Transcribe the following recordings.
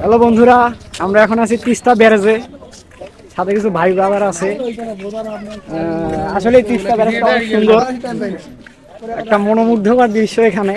Hello বন্ধুরা, আমরা এখন আছি তিস্তা ব্যারেজে। সাথে কিছু ভাই ব্রাদার আছে। আসলে তিস্তা ব্যারেজটা অনেক সুন্দর। একটা মনোমুগ্ধকর দৃশ্য এখানে।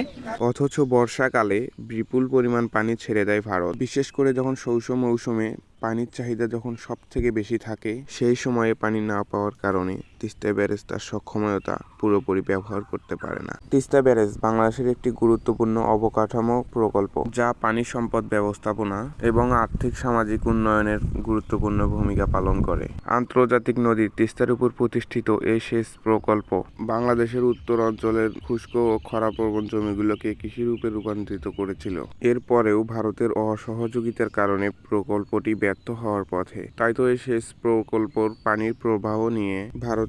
অথচ বর্ষাকালে বিপুল পরিমাণ পানি ছেড়ে দেয় ভারত। বিশেষ করে যখন শৌচ মৌসুমে পানির চাহিদা যখন সব থেকে বেশি থাকে, সেই সময়ে পানি না পাওয়ার কারণে। তিস্তা ব্যারেজ তার সক্ষমতা পুরোপুরি ব্যবহার করতে পারে না। তিস্তা ব্যারেজ বাংলাদেশের একটি গুরুত্বপূর্ণ অবকাঠামো প্রকল্প, যা পানি সম্পদ ব্যবস্থাপনা এবং আর্থিক সামাজিক উন্নয়নের গুরুত্বপূর্ণ ভূমিকা পালন করে। আন্তর্জাতিক নদী তিস্তার উপর প্রতিষ্ঠিত এই সেচ প্রকল্প বাংলাদেশের উত্তর অঞ্চলের শুষ্ক ও খরাপ্রবণ জমিগুলোকে কৃষিরূপে রূপান্তরিত করেছিল। এরপরেও ভারতের অসহযোগিতার কারণে প্রকল্পটি ব্যর্থ হওয়ার পথে। তাই তো এই সেচ প্রকল্পর পানির প্রবাহ নিয়ে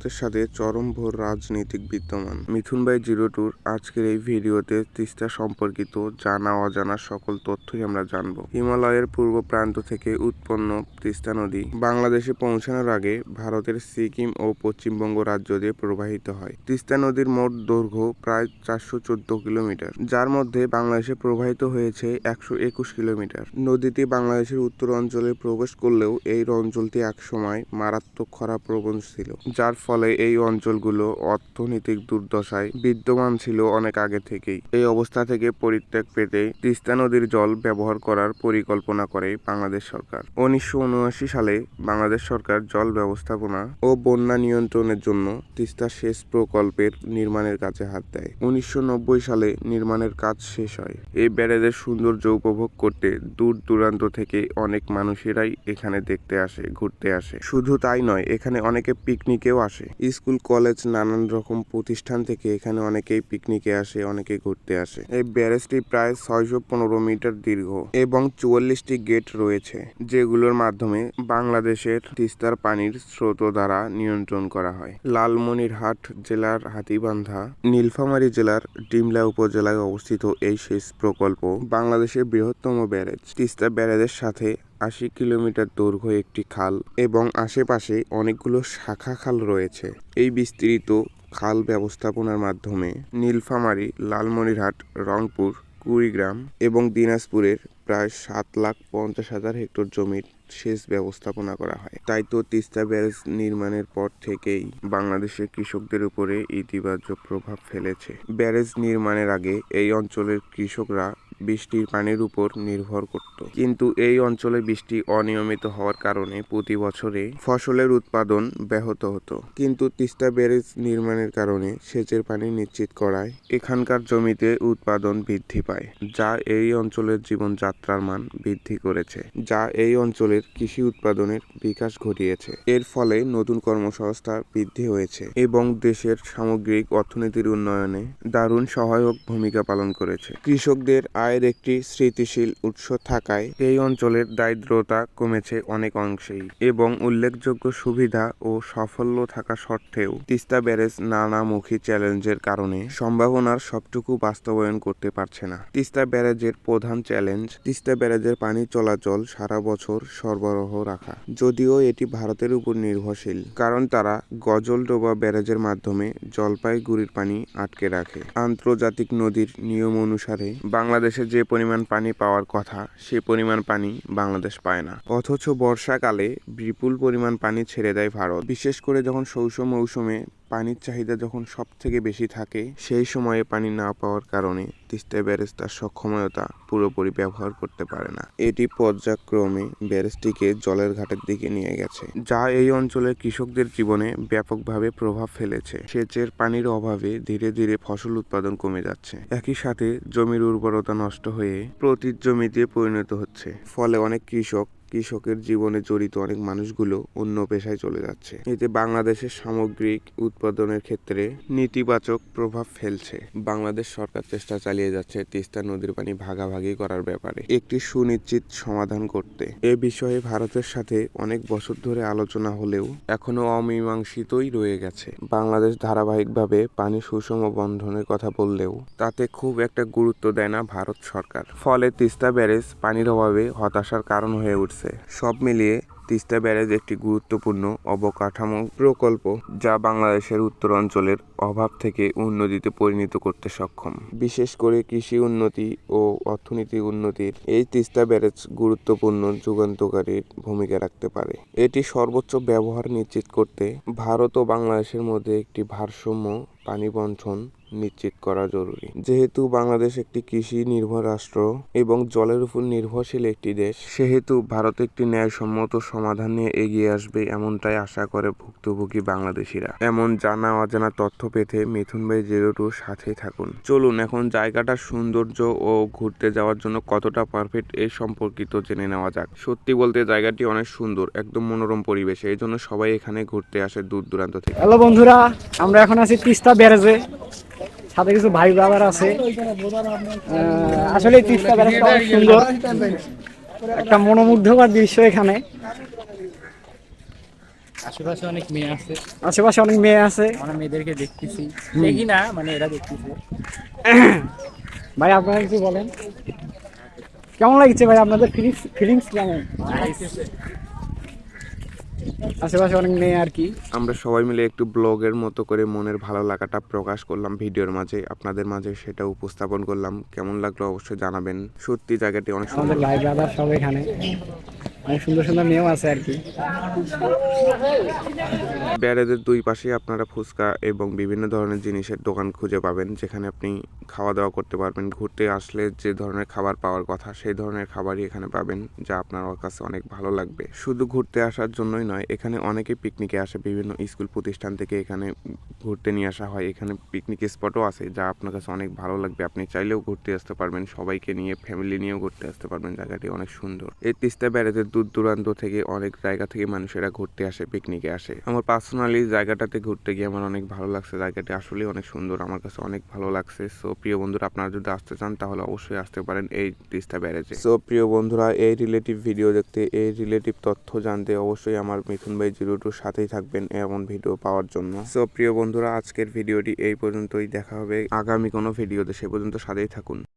ভারতের সাথে চরম ভোর রাজনৈতিক বিদ্যমান। মিথুন বাই জিরো টুর, আজকের এই ভিডিওতে তিস্তা সম্পর্কিত জানা অজানা সকল তথ্যই আমরা জানব। হিমালয়ের পূর্ব প্রান্ত থেকে উৎপন্ন তিস্তা নদী বাংলাদেশে পৌঁছানোর আগে ভারতের সিকিম ও পশ্চিমবঙ্গ রাজ্য দিয়ে প্রবাহিত হয়। তিস্তা নদীর মোট দৈর্ঘ্য প্রায় চারশো চোদ্দ কিলোমিটার, যার মধ্যে বাংলাদেশে প্রবাহিত হয়েছে একশো একুশ কিলোমিটার। নদীটি বাংলাদেশের উত্তর অঞ্চলে প্রবেশ করলেও এই অঞ্চলটি একসময় মারাত্মক খরা প্রবণ ছিল, যার ফলে এই অঞ্চলগুলো অর্থনৈতিক দুর্দশায় বিদ্যমান ছিল অনেক আগে থেকেই। এই অবস্থা থেকে পরিত্যাগ পেতে তিস্তা নদীর জল ব্যবহার করার পরিকল্পনা করে বাংলাদেশ সরকার। উনিশশো উনআশি সালে বাংলাদেশ সরকার জল ব্যবস্থাপনা ও বন্যা নিয়ন্ত্রণের জন্য তিস্তা সেচ প্রকল্পের নির্মাণের কাছে হাত দেয়। উনিশশো নব্বই সালে নির্মাণের কাজ শেষ হয়। এই ব্যারেজের সৌন্দর্য উপভোগ করতে দূর দূরান্ত থেকে অনেক মানুষেরাই এখানে দেখতে আসে, ঘুরতে আসে। শুধু তাই নয়, এখানে অনেকে পিকনিকেও আসে। স্কুল, কলেজ নানান রকম প্রতিষ্ঠান থেকে এখানে অনেকেই পিকনিকে আসে অনেকে ঘুরতে আসে। এই ব্যারেজটি প্রায় ছয়শো পনেরো মিটার দীর্ঘ এবং চুয়াল্লিশটি গেট রয়েছে, যেগুলোর মাধ্যমে বাংলাদেশের তিস্তার পানির স্রোত দ্বারা নিয়ন্ত্রণ করা হয়। লালমনিরহাট জেলার হাতিবান্ধা, নীলফামারী জেলার ডিমলা উপজেলায় অবস্থিত এই সেচ প্রকল্প বাংলাদেশের বৃহত্তম ব্যারেজ। তিস্তা ব্যারেজের সাথে আশি কিলোমিটার দৈর্ঘ্য একটি খাল এবং আশেপাশে অনেকগুলো শাখা খাল রয়েছে। এই বিস্তৃত খাল ব্যবস্থাপনার মাধ্যমে নীলফামারী, লালমনিরহাট, রংপুর, কুড়িগ্রাম এবং দিনাজপুরের প্রায় সাত লাখ পঞ্চাশ হাজার হেক্টর জমির সেচ ব্যবস্থাপনা করা হয়। তাই তো তিস্তা ব্যারেজ নির্মাণের পর থেকেই বাংলাদেশের কৃষকদের উপরে ইতিবাচক প্রভাব ফেলেছে। ব্যারেজ নির্মাণের আগে এই অঞ্চলের কৃষকরা বৃষ্টির পানির উপর নির্ভর করত। কিন্তু এই অঞ্চলে বৃষ্টি অনিয়মিত হওয়ার কারণে প্রতি বছরে ফসলের উৎপাদন ব্যাহত হতো। কিন্তু তিস্তা ব্যারেজ নির্মাণের কারণে সেচের পানি নিশ্চিত করায় এখানকার জমিতে উৎপাদন বৃদ্ধি পায়, যা এই অঞ্চলের জীবনযাত্রার মান বৃদ্ধি করেছে, যা এই অঞ্চলের কৃষি উৎপাদনের বিকাশ ঘটিয়েছে। এর ফলে নতুন কর্মসংস্থান বৃদ্ধি হয়েছে এবং দেশের সামগ্রিক অর্থনীতির উন্নয়নে দারুণ সহায়ক ভূমিকা পালন করেছে। কৃষকদের আয়ের একটি স্থিতিশীল উৎস থাকায় এই অঞ্চলের দারিদ্রতা কমেছে অনেক অংশেই এবং উল্লেখযোগ্য সুবিধা ও সাফল্য থাকা সত্ত্বেও তিস্তা ব্যারেজ নানামুখী চ্যালেঞ্জের কারণে সম্ভাবনার সবটুকু বাস্তবায়ন করতে পারছে না। তিস্তা ব্যারেজের প্রধান চ্যালেঞ্জ তিস্তা ব্যারেজের পানি চলাচল সারা বছর সরবরাহ রাখা। যদিও এটি ভারতের উপর নির্ভরশীল, কারণ তারা গজলডোবা ব্যারেজের মাধ্যমে জলপাইগুড়ির পানি আটকে রাখে। আন্তর্জাতিক নদীর নিয়ম অনুসারে বাংলাদেশে যে পরিমাণ পানি পাওয়ার কথা সে পরিমাণ পানি বাংলাদেশ পায় না। অথচ বর্ষাকালে বিপুল পরিমাণ পানি ছেড়ে দেয় ভারত। বিশেষ করে যখন শৌষ মৌসুমে পানির চাহিদা যখন সব থেকে বেশি থাকে, সেই সময়ে পানি না পাওয়ার কারণে তিস্তা ব্যারেজ তার সক্ষমতা পুরোপুরি ব্যবহার করতে পারে না। এটি পর্যায়ক্রমে ব্যারেজটিকে জলের ঘাটের দিকে নিয়ে গেছে, যা এই অঞ্চলের কৃষকদের জীবনে ব্যাপকভাবে প্রভাব ফেলেছে। সেচের পানির অভাবে ধীরে ধীরে ফসল উৎপাদন কমে যাচ্ছে। একই সাথে জমির উর্বরতা নষ্ট হয়ে প্রতি জমিতে পরিণত হচ্ছে। ফলে অনেক কৃষক কৃষকের জীবনে জড়িত অনেক মানুষগুলো অন্য পেশায় চলে যাচ্ছে। এতে বাংলাদেশের সামগ্রিক উৎপাদনের ক্ষেত্রে নেতিবাচক প্রভাব ফেলছে। বাংলাদেশ সরকার চেষ্টা চালিয়ে যাচ্ছে তিস্তা নদীর পানি ভাগাভাগি করার ব্যাপারে। একটি সুনিশ্চিত সমাধান করতে। এ বিষয়ে ভারতের সাথে অনেক বছর ধরে আলোচনা হলেও এখনও অমীমাংসিতই রয়ে গেছে। বাংলাদেশ ধারাবাহিকভাবে পানি সুষম বন্ধনের কথা বললেও তাতে খুব একটা গুরুত্ব দেয় না ভারত সরকার। ফলে তিস্তা ব্যারেজ পানির অভাবে হতাশার কারণ হয়ে উঠছে। আছে। সব মিলিয়ে তিস্তা ব্যারেজ একটি গুরুত্বপূর্ণ অবকাঠামো প্রকল্প যা বাংলাদেশের উত্তরাঞ্চলের অভাব থেকে উন্নতিতে পরিণত করতে সক্ষম। বিশেষ করে কৃষি উন্নতি ও অর্থনীতি উন্নতির এই তিস্তা ব্যারেজ গুরুত্বপূর্ণ যুগান্তকারী ভূমিকা রাখতে পারে। এটি সর্বোচ্চ ব্যবহার নিশ্চিত করতে ভারত ও বাংলাদেশের মধ্যে একটি ভারসাম্য পানি বন্টন নিশ্চিত করা জরুরি। যেহেতু বাংলাদেশ একটি কৃষি নির্ভর রাষ্ট্র এবং জলের উপর নির্ভরশীল একটি দেশ, সেহেতু ভারত একটি ন্যায়সম্মত সমাধান নিয়ে এগিয়ে আসবে এমনটাই আশা করে ভুক্তভোগী বাংলাদেশিরা। এমন জানা অজানা তথ্য পেতে মিথুন ভাই জিরো টুর সাথেই থাকুন। চলুন এখন জায়গাটার সৌন্দর্য ও ঘুরতে যাওয়ার জন্য কতটা পারফেক্ট এই সম্পর্কিত জেনে নেওয়া যাক। সত্যি বলতে জায়গাটি অনেক সুন্দর, একদম মনোরম পরিবেশে এই জন্য সবাই এখানে ঘুরতে আসে দূর দূরান্ত থেকে। হ্যালো বন্ধুরা, আমরা এখন আছি তিস্তা ব্যারেজে। সাথে কিছু ভাই ব্রাদার আছে। আসলে তিস্তা ব্যারেজটা অনেক সুন্দর। একটা মনোমুগ্ধকর দৃশ্য এখানে। আশেপাশে অনেক মেয়ে আছে। আশেপাশে অনেক মেয়ে আছে। আমরা মেয়েদেরকে দেখতেছি। দেখি না মানে এরা দেখতেছে। ভাই আপনারা কিছু বলেন। কেমন লাগছে ভাই আপনাদের ফিলিংস ফিলিংস কেমন? আশেপাশে অনেক মেয়ে আর কি। আমরা সবাই মিলে একটু ব্লগের মতো করে মনের ভালো লাগাটা প্রকাশ করলাম ভিডিওর মাঝে। আপনাদের মাঝে সেটা উপস্থাপন করলাম। কেমন লাগল অবশ্যই জানাবেন। সত্যি জায়গাটি অনেক সুন্দর। ব্রাদার সব এখানে। সুন্দর সুন্দর মেয়েও আছে আর কি। ব্যারেজের দুই পাশে আপনারা ফুচকা এবং বিভিন্ন ধরনের জিনিসের দোকান খুঁজে পাবেন, যেখানে আপনি খাওয়া দাওয়া করতে পারবেন। ঘুরতে আসলে যে ধরনের খাবার পাওয়ার কথা, সেই ধরনের খাবারই এখানে পাবেন, যা আপনার কাছে অনেক ভালো লাগবে। শুধু ঘুরতে আসার জন্যই নয়, এখানে অনেকে পিকনিকে আসে, বিভিন্ন স্কুল প্রতিষ্ঠান থেকে এখানে ঘুরতে নিয়ে আসা হয়। এখানে পিকনিক স্পটও আছে, যা আপনার কাছে অনেক ভালো লাগবে। আপনি চাইলেও ঘুরতে আসতে পারবেন, সবাইকে নিয়ে ফ্যামিলি নিয়েও ঘুরতে আসতে পারবেন। জায়গাটি অনেক সুন্দর। এই তিস্তা ব্যারেজের দূর দূরান্ত থেকে অনেক জায়গা থেকে মানুষেরা ঘুরতে আসে পিকনিকে আসে। আমার পার্সোনালি জায়গাটাতে ঘুরতে গিয়ে আমার অনেক ভালো লাগছে। জায়গাটি আসলে অনেক সুন্দর আমার কাছে অনেক ভালো লাগছে। সো প্রিয় বন্ধুরা আপনারা যদি আসতে চান তাহলে অবশ্যই আসতে পারেন এই তিস্তা ব্যারেজে। সো প্রিয় বন্ধুরা এই রিলেটিভ ভিডিও দেখতে এই রিলেটিভ তথ্য জানতে অবশ্যই আমার মিথুন ভাই জিরো টুর সাথেই থাকবেন এমন ভিডিও পাওয়ার জন্য। সো প্রিয় বন্ধুরা আজকের ভিডিওটি এই পর্যন্তই। দেখা হবে আগামী কোনো ভিডিওতে সে পর্যন্ত সাথেই থাকুন।